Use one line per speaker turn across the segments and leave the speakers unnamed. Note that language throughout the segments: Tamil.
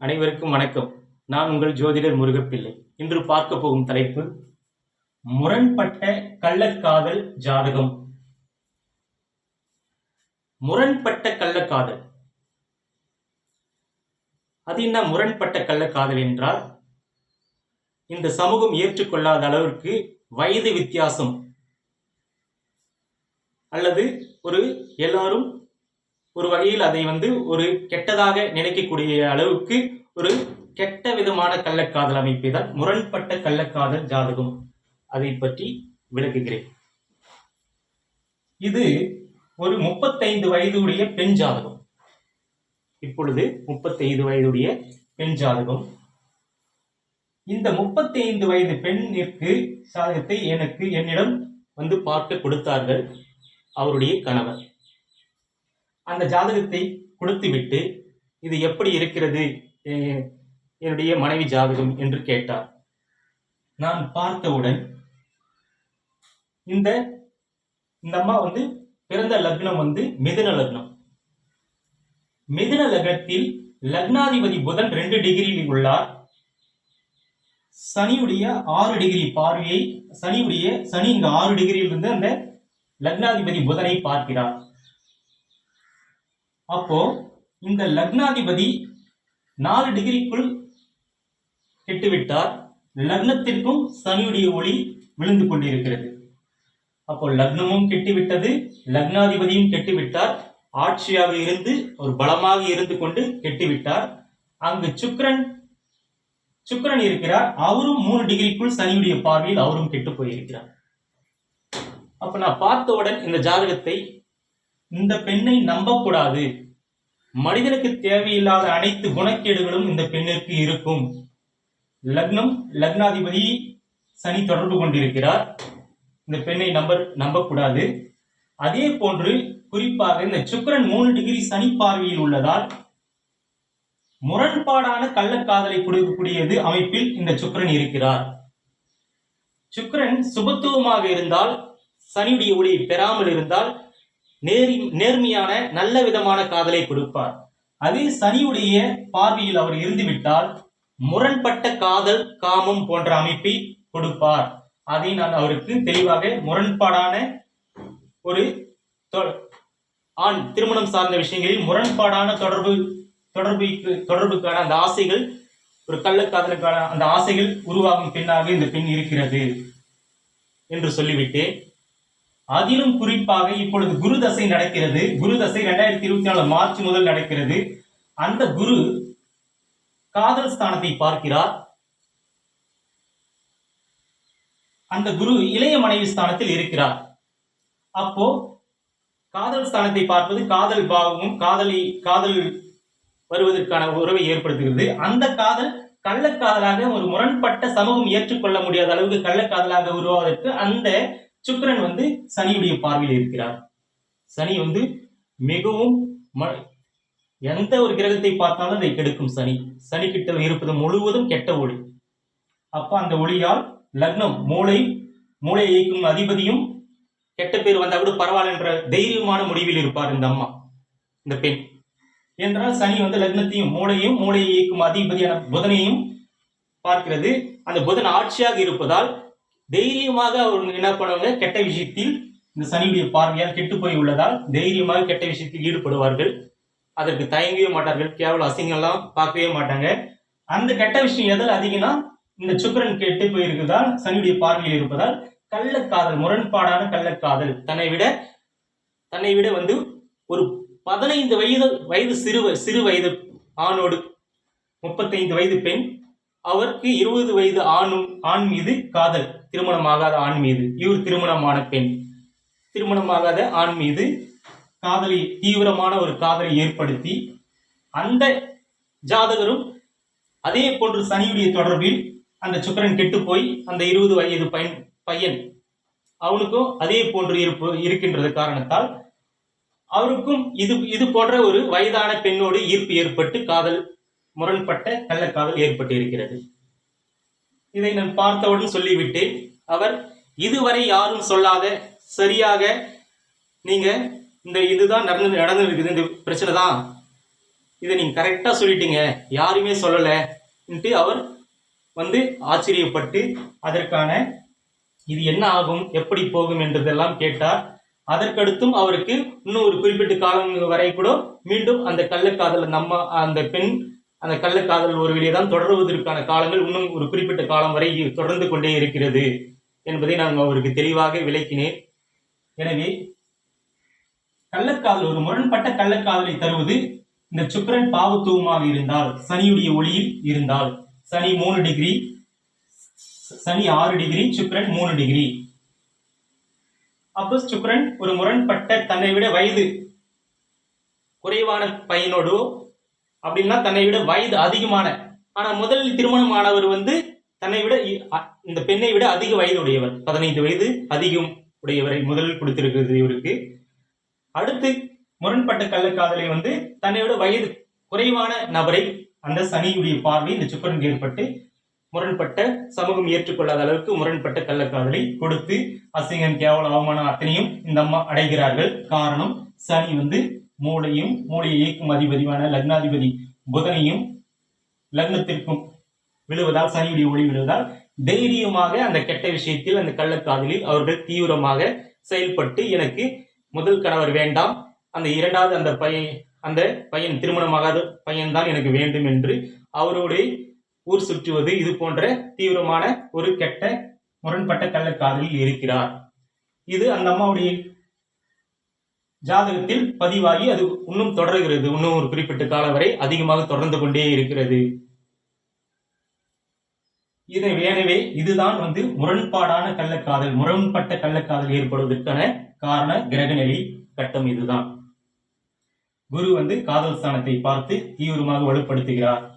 அனைவருக்கும் வணக்கம். நான் உங்கள் ஜோதிடர் முருகப்பிள்ளை. இன்று பார்க்க போகும் தலைப்பு முரண்பட்ட கள்ளக்காதல் ஜாதகம். முரண்பட்ட கள்ளக்காதல். அது என்ன முரண்பட்ட கள்ளக்காதல் என்றால் இந்த சமூகம் ஏற்றுக்கொள்ளாத அளவிற்கு வயது வித்தியாசம். அல்லது ஒரு எல்லாரும் ஒரு வகையில் அதை வந்து ஒரு கெட்டதாக நினைக்கக்கூடிய அளவுக்கு ஒரு கெட்ட விதமான கள்ளக்காதல் அமைப்பு தான் முரண்பட்ட கள்ளக்காதல் ஜாதகம் அதை பற்றி விளக்குகிறேன். இது ஒரு முப்பத்தைந்து வயதுடைய பெண் ஜாதகம். இப்பொழுது முப்பத்தைந்து வயதுடைய பெண் ஜாதகம். இந்த முப்பத்தைந்து வயது பெண்ணிற்கு சாதகத்தை எனக்கு என்னிடம் வந்து பார்க்க கொடுத்தார்கள் அவருடைய கணவர். அந்த ஜாதகத்தை கொடுத்துவிட்டு இது எப்படி இருக்கிறது? என்னுடைய மனைவி ஜாதகம் என்று கேட்டார். நான் பார்த்தவுடன் இந்த இந்த அம்மா வந்து பிறந்த லக்னம் வந்து மிதுன லக்னம். மிதுன லக்னத்தில் லக்னாதிபதி புதன் ரெண்டு டிகிரியில் உள்ளார். சனியுடைய ஆறு டிகிரி பார்வையை சனியுடைய சனி இங்க ஆறு டிகிரியில் இருந்து அந்த லக்னாதிபதி புதனை பார்க்கிறார். அப்போ இந்த லக்னாதிபதி நாலு டிகிரிக்குள் கெட்டுவிட்டார். லக்னத்திற்கும் சனியுடைய ஒளி விழுந்து கொண்டிருக்கிறது. அப்போ லக்னமும் கெட்டுவிட்டது லக்னாதிபதியும் கெட்டுவிட்டார். ஆட்சியாக இருந்து ஒரு பலமாக இருந்து கொண்டு கெட்டுவிட்டார். அங்கு சுக்கரன் சுக்கரன் இருக்கிறார். அவரும் மூணு டிகிரிக்குள் சனியுடைய பார்வையில் அவரும் கெட்டு போயிருக்கிறார். அப்ப நான் பார்த்தவுடன் இந்த ஜாதகத்தை இந்த பெண்ணை நம்பக்கூடாது. மனிதனுக்கு தேவையில்லாத அனைத்து குணக்கேடுகளும் இந்த பெண்ணிற்கு இருக்கும். லக்னம் லக்னாதிபதி சனி தொடர்பு கொண்டிருக்கிறார். இந்த பெண்ணை நம்ப நம்பக்கூடாது. அதே போன்று குறிப்பாக இந்த சுக்கரன் மூணு டிகிரி சனி பார்வையில் உள்ளதால் முரண்பாடான கள்ளக்காதலை கொடுக்கக்கூடியது அமைப்பில் இந்த சுக்கரன் இருக்கிறார். சுக்கரன் சுபத்துவமாக இருந்தால் சனியுடைய ஒளியை பெறாமல் இருந்தால் நேரி நேர்மையான நல்ல விதமான காதலை கொடுப்பார். அது சனியுடைய பார்வையில் அவர் இருந்துவிட்டால் முரண்பட்ட காதல் காமம் போன்ற அமைப்பை கொடுப்பார். அதை நான் அவருக்கு தெளிவாக முரண்பாடான ஒரு தொ- ஆண் திருமணம் சார்ந்த விஷயங்களில் முரண்பாடான தொடர்பு தொடர்புக்கு தொடர்புக்கான அந்த ஆசைகள் ஒரு கள்ளக்காதலுக்கான அந்த ஆசைகள் உருவாகும் பெண்ணாக இந்த பெண் இருக்கிறது என்று சொல்லிவிட்டு அதிலும் குறிப்பாக இப்பொழுது குரு தசை நடக்கிறது. குரு தசை ரெண்டாயிரத்தி இருபத்தி நாலு மார்ச் முதல் நடக்கிறது. அந்த குரு காதல் ஸ்தானத்தை பார்க்கிறார். அந்த குரு இளைய மனைவி ஸ்தானத்தில் இருக்கிறார். அப்போ காதல் ஸ்தானத்தை பார்ப்பது காதல் பாவமும் காதலி காதல் வருவதற்கான உறவை ஏற்படுத்துகிறது. அந்த காதல் கள்ளக்காதலாக ஒரு முரண்பட்ட சமூகம் ஏற்றுக்கொள்ள முடியாத அளவுக்கு கள்ளக்காதலாக உருவாவதற்கு அந்த சுக்கிரன் வந்து சனியுடைய பார்வையில் இருக்கிறார். சனி வந்து மிகவும் ம- எந்த ஒரு கிரகத்தை பார்த்தாலும் அதை கெடுக்கும் சனி. சனி கிட்ட இருப்பது முழுவதும் கெட்ட ஒளி. அப்ப அந்த ஒளியால் லக்னம் மூளை மூளை இயக்கும் அதிபதியும் கெட்ட பேர் வந்தா கூட பரவாயில்ல என்ற தைரியமான முடிவில் இருப்பார் இந்த அம்மா இந்த பெண். என்றால் சனி வந்து லக்னத்தையும் மூளையும் மூளையை இயக்கும் அதிபதியான புதனையும் பார்க்கிறது. அந்த புதன் ஆட்சியாக இருப்பதால் தைரியமாக அவர்கள் என்ன பண்ணுவாங்க? கெட்ட விஷயத்தில் இந்த சனியுடைய பார்வையால் கெட்டு போய் உள்ளதால் தைரியமாக கெட்ட விஷயத்தில் ஈடுபடுவார்கள். அதற்கு தயங்கவே மாட்டார்கள். கேவலம் அசிங்கம்லாம் பார்க்கவே மாட்டாங்க. அந்த கெட்ட விஷயம் எதில் அதிகம்னா இந்த சுக்கரன் கெட்டு போயிருக்கிறதால் சனியுடைய பார்வையில் இருப்பதால் கள்ளக்காதல் முரண்பாடான கள்ளக்காதல். தன்னை விட தன்னை விட வந்து ஒரு பதினைந்து வயது வயது சிறு சிறு வயது ஆணோடு முப்பத்தைந்து வயது பெண் அவருக்கு இருபது வயது ஆணும் ஆண் மீது காதல். திருமணமாகாத ஆண் மீது. இவர் திருமணமான பெண். திருமணமாகாத ஆண் மீது காதலை தீவிரமான ஒரு காதலை ஏற்படுத்தி அந்த ஜாதகரும் அதே போன்று சனியுடைய தொடர்பில் அந்த சுக்கிரன் கெட்டு போய் அந்த இருபது வயது பையன் பையன் அவனுக்கும் அதே போன்று இருப்பு இருக்கின்றது காரணத்தால் அவருக்கும் இது இது போன்ற ஒரு வயதான பெண்ணோடு ஈர்ப்பு ஏற்பட்டு காதல் முரண்பட்ட கள்ளக்காதல் ஏற்பட்டு இருக்கிறது. இதை நான் பார்த்தவுடன் சொல்லிவிட்டேன். அவர் இதுவரை யாரும் சொல்லாத சரியாக நீங்க இந்த இதுதான் நடந்து நடந்து இருக்குது இந்த பிரச்சனை தான். இதை நீங்க கரெக்டா சொல்லிட்டீங்க. யாருமே சொல்லலைன்ட்டு அவர் வந்து ஆச்சரியப்பட்டு அதற்கான இது என்ன ஆகும்? எப்படி போகும்? என்றதெல்லாம் கேட்டார். அதற்கடுத்தும் அவருக்கு இன்னும் ஒரு குறிப்பிட்ட காலம் வரை கூட மீண்டும் அந்த கள்ளக்காதல நம்ம அந்த பெண் அந்த கள்ளக்காதல் ஒரு தான் தொடருவதற்கான காலங்கள் இன்னும் ஒரு குறிப்பிட்ட காலம் வரை தொடர்ந்து கொண்டே இருக்கிறது என்பதை நான் அவருக்கு தெளிவாக விளக்கினேன். எனவே கள்ளக்காதல் ஒரு முரண்பட்ட கள்ளக்காதலை தருவது இந்த சுக்கரன் பாவத்துவமாக இருந்தால் சனியுடைய ஒளியில் இருந்தால் சனி மூணு டிகிரி சனி ஆறு டிகிரி சுக்கரன் மூணு டிகிரி அப்போ சுக்கரன் ஒரு முரண்பட்ட தன்னை விட வயது குறைவான பையனோடோ அப்படின்னா தன்னை விட வயது அதிகமான ஆனா முதல் திருமணம் ஆனவர் வந்து தன்னை விட இ- அ- இந்த பெண்ணை விட அதிக வயது உடையவர் பதினைந்து வயது அதிகம் உடையவரை முதலில் கொடுத்திருக்கிறது இவருக்கு அடுத்து முரண்பட்ட கள்ளக்காதலை வந்து தன்னை விட வயது குறைவான நபரை அந்த சனியுடைய பார்வை இந்த சுக்கரன் ஏற்பட்டு முரண்பட்ட சமூகம் ஏற்றுக்கொள்ளாத அளவுக்கு முரண்பட்ட கள்ளக்காதலை கொடுத்து அசிங்கம் கேவல அவமானம் அத்தனையும் இந்த அம்மா அடைகிறார்கள். காரணம் சனி வந்து மூளையும் மூளையை இயக்கும் அதிபதியான லக்னாதிபதி புதனையும் லக்னத்திற்கும் விழுவதால் சனியுடைய ஒளி விழுவதால் தைரியமாக அந்த கெட்ட விஷயத்தில் அந்த கள்ளக்காதலில் அவர்கள் தீவிரமாக செயல்பட்டு எனக்கு முதல் கணவர் வேண்டாம். அந்த இரண்டாவது அந்த பையன் அந்த பையன் திருமணமாகாத பையன்தான் எனக்கு வேண்டும் என்று அவரோடு ஊர் சுற்றுவது இது போன்ற தீவிரமான ஒரு கெட்ட முரண்பட்ட கள்ளக்காதலில் இருக்கிறார். இது அந்த அம்மாவுடைய ஜாதகத்தில் பதிவாகி அது இன்னும் தொடர்கிறது. இன்னும் ஒரு குறிப்பிட்ட காலம் வரை அதிகமாக தொடர்ந்து கொண்டே இருக்கிறது. இதை எனவே இதுதான் வந்து முரண்பாடான கள்ளக்காதல் முரண்பட்ட கள்ளக்காதல் ஏற்படுவதற்கான காரண கிரகநிலை கட்டம் இதுதான். குரு வந்து காதல் ஸ்தானத்தை பார்த்து தீவிரமாக வலுப்படுத்துகிறார்.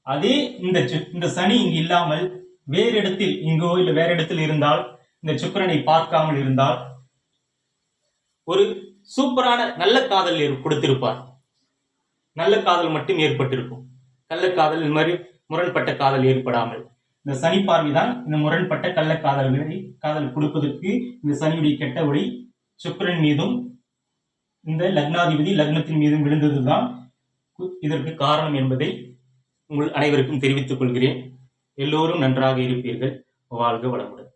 அதே இந்த சு- இந்த சனி இங்கு இல்லாமல் வேறு இடத்தில் இங்கோ இல்லை வேற இடத்தில் இருந்தால் இந்த சுக்கிரனை பார்க்காமல் இருந்தால் ஒரு சூப்பரான நல்ல காதல் ஏற்~ கொடுத்திருப்பார். நல்ல காதல் மட்டும் ஏற்பட்டிருக்கும். கள்ளக்காதல் இந்த மாதிரி முரண்பட்ட காதல் ஏற்படாமல். இந்த சனி பார்வை தான் இந்த முரண்பட்ட கள்ளக்காதல்களை காதல் கொடுப்பதற்கு இந்த சனியுடைய கெட்ட ஒளி சுக்கரன் மீதும் இந்த லக்னாதிபதி லக்னத்தின் மீதும் விழுந்ததுதான் கு- இதற்கு காரணம் என்பதை உங்கள் அனைவருக்கும் தெரிவித்துக் கொள்கிறேன். எல்லோரும் நன்றாக இருப்பீர்கள். வாழ்க வளமுடன்.